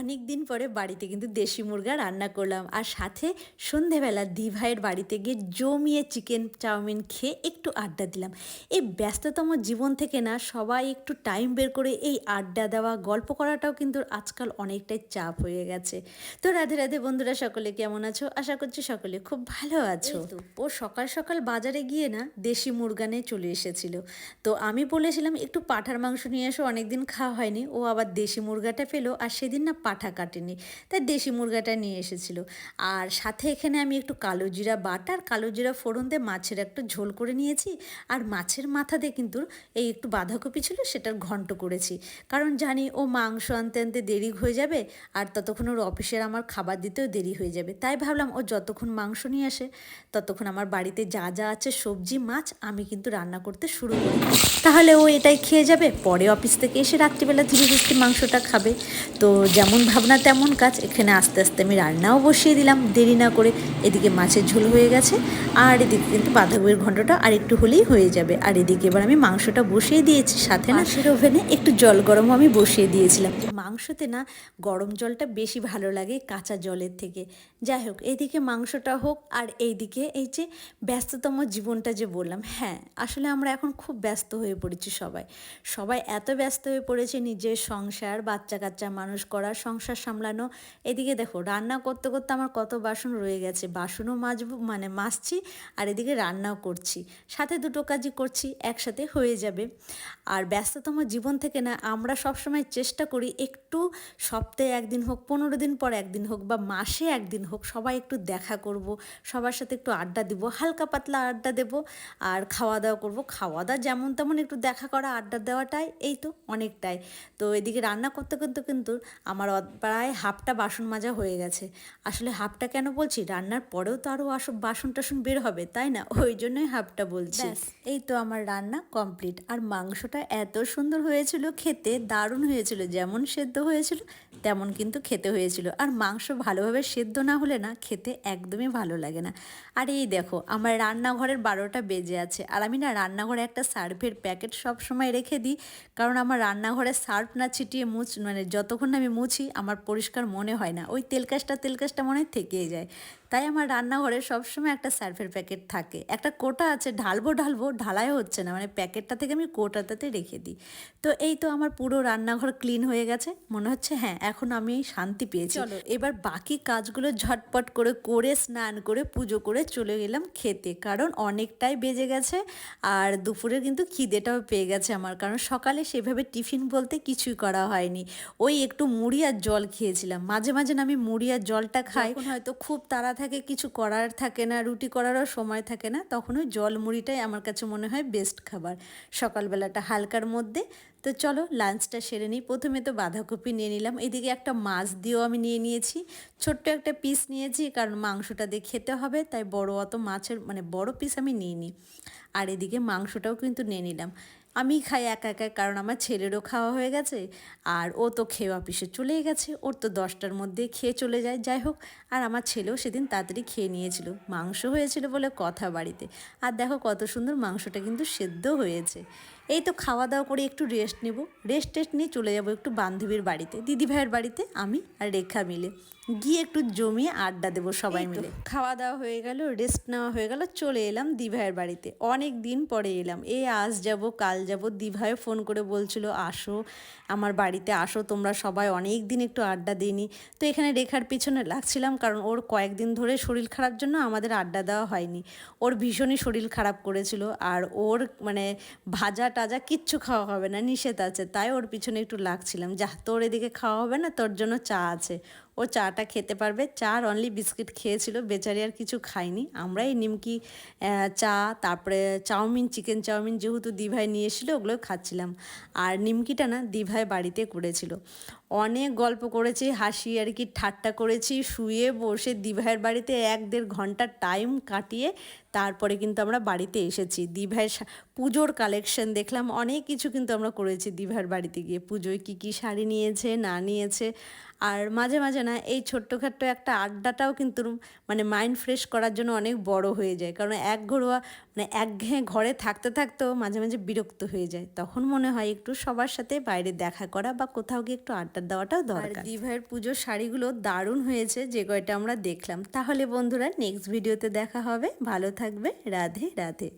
অনেক দিন পরে বাড়িতে কিন্তু দেশি মুরগা রান্না করলাম। আর সাথে সন্ধেবেলা দি ভাইয়ের বাড়িতে গিয়ে জমিয়ে চিকেন চাউমিন খেয়ে একটু আড্ডা দিলাম। এই ব্যস্ততম জীবন থেকে না সবাই একটু টাইম বের করে এই আড্ডা দেওয়া গল্প করাটাও কিন্তু আজকাল অনেকটাই চাপ হয়ে গেছে। তো রাধে রাধে বন্ধুরা সকলে কেমন আছো? আশা করছি সকলে খুব ভালো আছো। ও সকাল সকাল বাজারে গিয়ে না দেশি মুরগানে চলে এসেছিল। তো আমি বলেছিলাম একটু পাঠার মাংস নিয়ে এসো অনেকদিন খাওয়া হয়নি। ও আবার দেশি মুরগাটা পেল আর সেদিন না পাঠা কাটেনি। তাই দেশি মুরগাটা নিয়ে এসেছিল। আর সাথে এখানে আমি একটু কালো জিরা বাটা আর কালো জিরা ফোড়ন দিয়ে মাছের একটু ঝোল করে নিয়েছি। আর মাছের মাথা দিয়ে কিন্তু এই একটু বাঁধাকপি ছিল সেটার ঘন্ট করেছি। কারণ জানি ও মাংস আনতে আনতে দেরি হয়ে যাবে আর ততক্ষণ ওর অফিসের আমার খাবার দিতেও দেরি হয়ে যাবে। তাই ভাবলাম ও যতক্ষণ মাংস নিয়ে আসে, ততক্ষণ আমার বাড়িতে যা যা আছে সবজি, মাছ আমি কিন্তু রান্না করতে শুরু করি। তাহলে ও এটাই খেয়ে যাবে, পরে অফিস থেকে এসে রাত্রিবেলা ধীরে ধীরে মাংসটা খাবে। তো যেমন ভাবনা তেমন কাজ। এখানে আস্তে আস্তে আমি রান্নাও বসিয়ে দিলাম। দেরি না করে এদিকে মাছের ঝোল হয়ে গেছে। আর এদিকে কিন্তু বাঁধাকপির ঘন্টটা আর একটু হলেই হয়ে যাবে। আর এদিকে এবার আমি মাংসটা বসিয়ে দিয়েছি। সাথে না সের ওভেনে একটু জল গরম আমি বসিয়ে দিয়েছিলাম। মাংসতে না গরম জলটা বেশি ভালো লাগে কাঁচা জলের থেকে। যাই হোক এইদিকে মাংসটা হোক আর এইদিকে এই যে ব্যস্ততম জীবনটা যে বললাম হ্যাঁ আসলে আমরা এখন খুব ব্যস্ত হয়ে পড়েছি সবাই। সবাই এত ব্যস্ত হয়ে পড়েছে নিজের সংসার বাচ্চা কাচ্চা মানুষ করা সংসার সামলানো। এদিকে দেখো, রান্না করতে করতে আমার কত বাসন রয়ে গেছে। বাসনও মাজবো মানে মাজছি আর এদিকে রান্নাও করছি। সাথে দুটো কাজই করছি, একসাথে হয়ে যাবে। আর ব্যস্ততম জীবন থেকে না, আমরা সবসময় চেষ্টা করি একটু সপ্তাহে একদিন হোক, পনেরো দিন পর একদিন হোক বা মাসে একদিন হোক সবাই একটু দেখা করব, সবার সাথে একটু আড্ডা দিব, হালকা পাতলা আড্ডা দেব আর খাওয়া দাওয়া করব। খাওয়া দাওয়া যেমন তেমন একটু দেখা করা, আড্ডা দেওয়াটাই, এই তো অনেকটাই। তো এদিকে রান্না করতে করতে কিন্তু আমার প্রায় হাফটা বাসন মাজা হয়ে গেছে। আসলে হাফটা কেন বলছি? রান্নার পরেও তো আরও আসব বাসন টাসন বের হবে তাই না? ওই জন্যই হাফটা বলছি। এই তো আমার রান্না কমপ্লিট। আর মাংসটা এত সুন্দর হয়েছিল খেতে দারুণ হয়েছিল যেমন সেদ্ধ হয়েছিল তেমন কিন্তু খেতে হয়েছিল। আর মাংস ভালোভাবে সেদ্ধ না হলে না খেতে একদমই ভালো লাগে না। আর এই দেখো, আমার রান্নাঘরের বারোটা বেজে আছে। আর আমি না রান্নাঘরে একটা সার্ফের প্যাকেট সব সময় রেখে দিই। কারণ আমার রান্নাঘরে সার্ফ না ছিটিয়ে মুছ মানে যতক্ষণ আমি মুছি, আমার পরিষ্কার মনে হয় না। ওই তেলকাশটা তেলকাশটা মনে থেকেই যায়। তাই আমার রান্নাঘরে সবসময় একটা সার্ফের প্যাকেট থাকে। একটা কোটা আছে ঢালবো ঢালবো ঢালাই হচ্ছে না। মানে প্যাকেটটা থেকে আমি কোটাটাতে রেখে দিই। তো এই তো আমার পুরো রান্নাঘর ক্লিন হয়ে গেছে। মনে হচ্ছে হ্যাঁ এখন আমি শান্তি পেয়েছি। চলো। এবার বাকি কাজগুলো ঝটপট করে করে স্নান করে পুজো করে চলে গেলাম খেতে। কারণ অনেকটাই বেজে গেছে আর দুপুরে কিন্তু খিদেটাও পেয়ে গেছে আমার। কারণ সকালে সেভাবে টিফিন বলতে কিছুই করা হয়নি। ওই একটু মুড়ি আর জল খেয়েছিলাম। মাঝে মাঝে না আমি মুড়ি আর জলটা খাই। হয়তো খুব তাড়া থাকে, কিছু করার থাকে না, রুটি করারও সময় থাকে না, তখন ওই জল মুড়িটাই আমার কাছে মনে হয় বেস্ট খাবার। সকালবেলাটা হালকার মধ্যে। তো চলো লাঞ্চটা সেরে নিই। প্রথমে তো বাঁধাকপি নিয়ে নিলাম। এদিকে একটা মাছ দিয়েও আমি নিয়ে নিয়েছি। ছোট্ট একটা পিস নিয়েছি, কারণ মাংসটা দিয়ে খেতে হবে, তাই বড় অত মাছের মানে বড় পিস আমি নিয়ে নিই আর এদিকে মাংসটাও কিন্তু নিয়ে নিলাম। আমি খাই একা একা কারণ আমার ছেলেরও খাওয়া হয়ে গেছে, আর ও তো খেয়ে অফিসে চলেই গেছে। ওর তো দশটার মধ্যে খেয়ে চলে যায়, যাই হোক। আর আমার ছেলেও সেদিন তাড়াতাড়ি খেয়ে নিয়েছিল, মাংস হয়েছিল বলে কথা বাড়িতে। আর দেখো কত সুন্দর মাংসটা কিন্তু সেদ্ধ হয়েছে। এই তো খাওয়া দাওয়া করে একটু রেস্ট নেব। রেস্ট টেস্ট নিয়ে চলে যাব একটু বান্ধবীর বাড়িতে। দিদি ভাইয়ের বাড়িতে আমি আর রেখা মিলে। গিয়ে একটু জমিয়ে আড্ডা দেবো সবাই মিলে। খাওয়া দাওয়া হয়ে গেল রেস্ট নেওয়া হয়ে গেল চলে এলাম দিভাইয়ের বাড়িতে। অনেক দিন পরে এলাম। এ আজ যাব কাল যাব দিভাইও ফোন করে বলছিল আসো আমার বাড়িতে আসো তোমরা সবাই অনেক দিন একটু আড্ডা দিইনি। তো এখানে রেখার পিছনে লাগছিলাম কারণ ওর কয়েকদিন ধরে শরীর খারাপ জন্য আমাদের আড্ডা দেওয়া হয়নি। ওর ভীষণই শরীর খারাপ করেছিল আর ওর মানে ভাজা টাজা কিচ্ছু খাওয়া হবে না, নিষেধ আছে। তাই ওর পিছনে একটু লাগছিলাম। যা, তোর এদিকে খাওয়া হবে না, তোর জন্য চা আছে। ও চাটা খেতে পারবে। চা আর অনলি বিস্কিট খেয়েছিল, বেচারি আর কিছু খায়নি। আমরা এই নিমকি চা, তারপরে চাউমিন চিকেন চাউমিন যেহেতু দিভাই নিয়ে এসেছিল ওগুলো খাচ্ছিলাম। আর নিমকিটা না দিভাই বাড়িতে করেছিল। অনেক গল্প করেছি, হাসি আর কি ঠাট্টা করেছি, শুয়ে বসে দিভাইয়ের বাড়িতে এক দেড় ঘণ্টা টাইম কাটিয়ে তারপরে কিন্তু আমরা বাড়িতে এসেছি। দিভাইয়ের পুজোর কালেকশন দেখলাম, অনেক কিছু কিন্তু আমরা করেছি দিভাইয়ের বাড়িতে গিয়ে। পুজোয় কী কী শাড়ি নিয়েছে, না নিয়েছে। আর মাঝে মাঝে না এই ছোট্টখাট্ট একটা আড্ডাটাও কিন্তু মানে মাইন্ড ফ্রেশ করার জন্য অনেক বড় হয়ে যায়। কারণ এক ঘরোয়া মানে একঘেয়ে ঘরে থাকতে থাকতেও মাঝে মাঝে বিরক্ত হয়ে যায়। তখন মনে হয় একটু সবার সাথে বাইরে দেখা করা বা কোথাও গিয়ে একটু আড্ডা দেওয়াটাও দরকার। দিভাইয়ের পুজোর শাড়িগুলো দারুণ হয়েছে যে কয়টা আমরা দেখলাম। তাহলে বন্ধুরা নেক্সট ভিডিওতে দেখা হবে। ভালো থাকবে। রাধে রাধে।